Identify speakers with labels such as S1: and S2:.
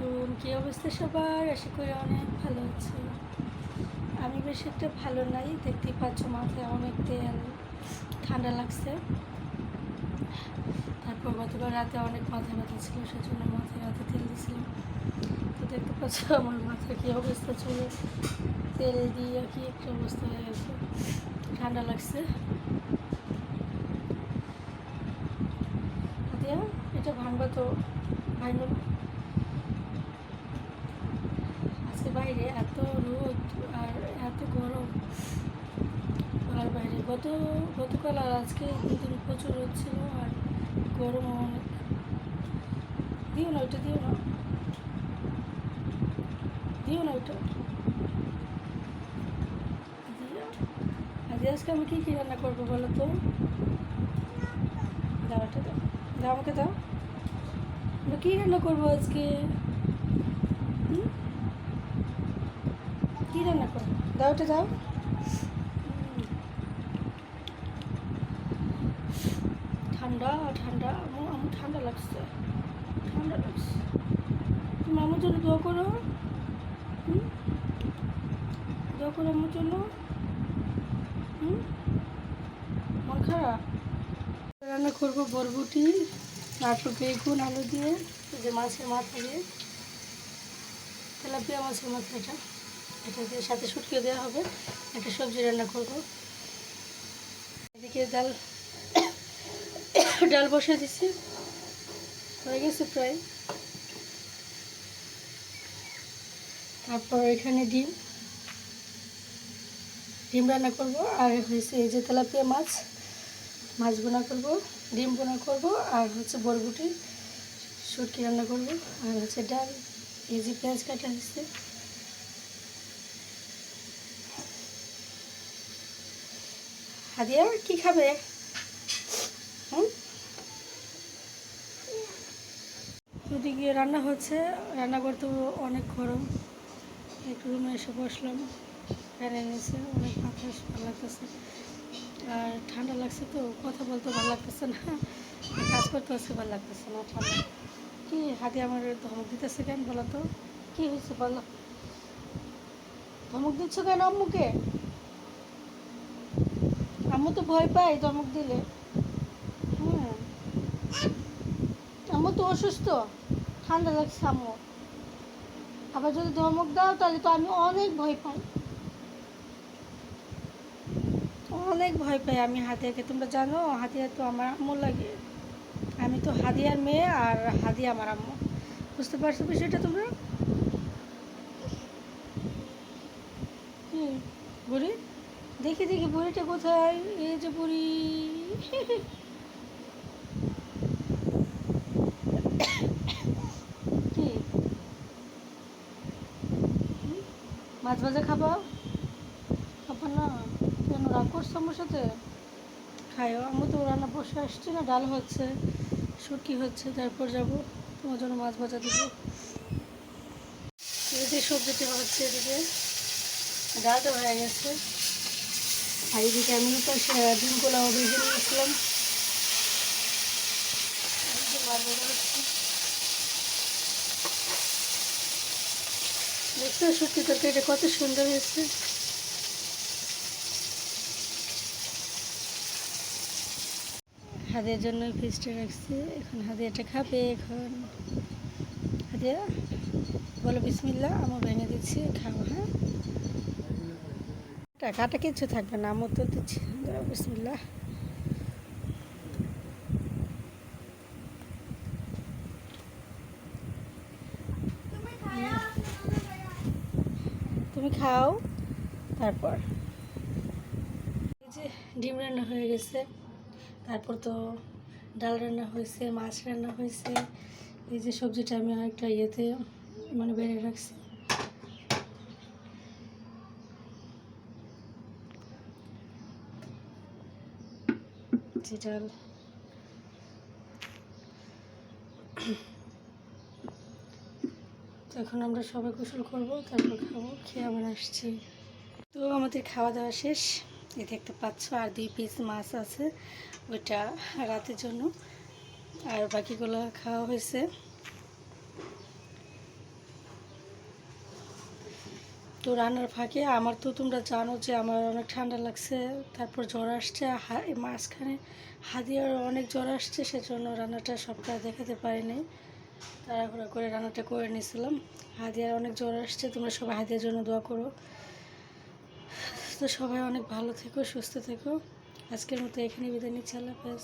S1: আলাইকুম, কী অবস্থা সবার? আশা করি অনেক ভালো আছে। আমি বেশ একটা ভালো নাই, দেখতেই পাচ্ছ মাথায় অনেক তেল, ঠান্ডা লাগছে। তারপর গতবার রাতে অনেক মাথা ব্যথা ছিল, সেজন্য মাথায় রাতে তেল দিয়েছিলাম। তো দেখতে পাচ্ছ আমার মাথায় কী অবস্থা চলে। তেল দিয়ে কি একটা অবস্থা হয়ে গেছে। ঠান্ডা লাগছে। এটা ভাঙবা তো? ভাঙলো আজকে বাইরে এত রোদ আর এত গরম আর বাইরে। গত, গতকাল আর আজকে দুদিন প্রচুর রোদ আর গরম অনেক। দিও না ওইটা, দিও না। দিও না ওইটা। আজকে আমি কী কী রান্না করব বলো তো? দাও দাও। দাও আমাকে দাও। কী রান্না করব আজকে হুম? কী রান্না করব দাও, এটা দাও। ঠান্ডা ঠান্ডা আমার আমার ঠান্ডা লাগছে। ঠান্ডা লাগছে। তুমি আমার জন্য দোয়া করো। দোয়া করো আমার জন্য। মন খারাপ? রান্না করব বরবটি তারপর বেগুন, আলু দিয়ে যে মাছের মাথা দিয়ে। তেলাপিয়া মাছের মাথা এটা দিয়ে সাথে শুটকিও দেওয়া হবে। একটা সবজি রান্না করব। এদিকে ডাল ডাল বসে দিছি। হয়ে গেছে প্রায়। তারপর এখানে ডিম। ডিম রান্না করব। আর হয়েছে এই যে তেলাপিয়া মাছ। মাছ বোনা করব, ডিম বোনা করব, আর হচ্ছে বরবটি, শুটকি রান্না করব। আর হচ্ছে ডাল, এই যে পেঁয়াজ কাটা হয়েছে। হাদিয়া কি খাবে? ওদিকে রান্না হচ্ছে, রান্না করতে অনেক গরম। একটু রুমে এসে বসলাম ফ্যানের নিচে অনেক বাতাস ভালো লাগতেছে। আর ঠান্ডা লাগছে তো, কথা বলতে ভালো লাগতেছে না। কাজ করতে হচ্ছে ভালো লাগতেছে না, ঠান্ডা। কি হাতে আমার ধমক দিতেছে কেন বলো তো? কী হয়েছে বলো? ধমক দিচ্ছ কেন আম্মুকে? আম্মু তো ভয় পায় ধমক দিলে। হ্যাঁ। আম্মু তো অসুস্থ। ঠান্ডা লাগছে আম্মু। আবার যদি ধমক দাও তাহলে তো আমি অনেক ভয় পাই। অনেক ভয় পাই আমি হাতিয়াকে। তোমরা জানো হাতিয়া তো আমার আম্মু লাগে। আমি তো হাদিয়ার মেয়ে আর হাদিয়া আমার আম্মু। বুঝতে পারছ বিষয়টা তোমরা? বুড়ি? দেখি দেখি বুড়িটা কোথায়? এই যে বুড়ি। কি? মাছ ভাজা খাবা? খাবা না। কেন রাগ করছ আমার সাথে? খাইও আমি তো রান্না বসে আসছি না, ডাল হচ্ছে, শুটকি হচ্ছে, তারপর যাব। তোমার জন্য মাছ ভাজা দেবো। এই যে সবজিটা হচ্ছে এদিকে। ডালটা হয়ে গেছে। আর এদিকে আমি তো ডিমগুলো ভেজে নিয়েছিলাম। দেখছ সত্যি তরকারিটা কত সুন্দর হয়েছে। হাদের জন্য ফিসটা রাখছি। এখন হাদিয়াটা খাবে এখন। হাদিয়া, বলো বিসমিল্লা আমার ভেঙে দিচ্ছি, খাও হ্যাঁ? কাটা কাটা কিচ্ছু থাকবে না আমার তো দিচ্ছি। বিসমিল্লা তুমি খাও, তারপর। এই যে ডিম রান্না হয়ে গেছে, তারপর তো ডাল রান্না হয়েছে, মাছ রান্না হয়েছে। এই যে সবজিটা আমি একটা ইয়েতে মানে বেড়ে রাখছি। যে ডাল তো এখন আমরা সবাই গোসল করব, তারপর খাব, খেয়ে আবার আসছি। তো আমাদের খাওয়া দাওয়া শেষ। এই দেখতে পাচ্ছ, আর দুই পিস মাছ আছে ওইটা রাতের জন্য। আর বাকিগুলো খাওয়া হয়েছে। তো রান্নার ফাঁকে, আমার তো তোমরা জানো যে আমার অনেক ঠান্ডা লাগছে, তারপর জ্বর আসছে মাঝখানে হাদিয়ার অনেক জ্বর আসছে, সেজন্য রান্নাটা সবটা দেখাতে পারিনি। তাড়াহুড়ো করে রান্নাটা করে নিয়েছিলাম। হাদিয়ার অনেক জ্বর আসছে, তোমরা সবাই হাদিয়ার জন্য দোয়া করো। তো সবাই অনেক ভালো থেকো, সুস্থ থেকো। আজকের মতো এখানে বিদায় নিচ্ছি, আল্লাহ হাফেজ।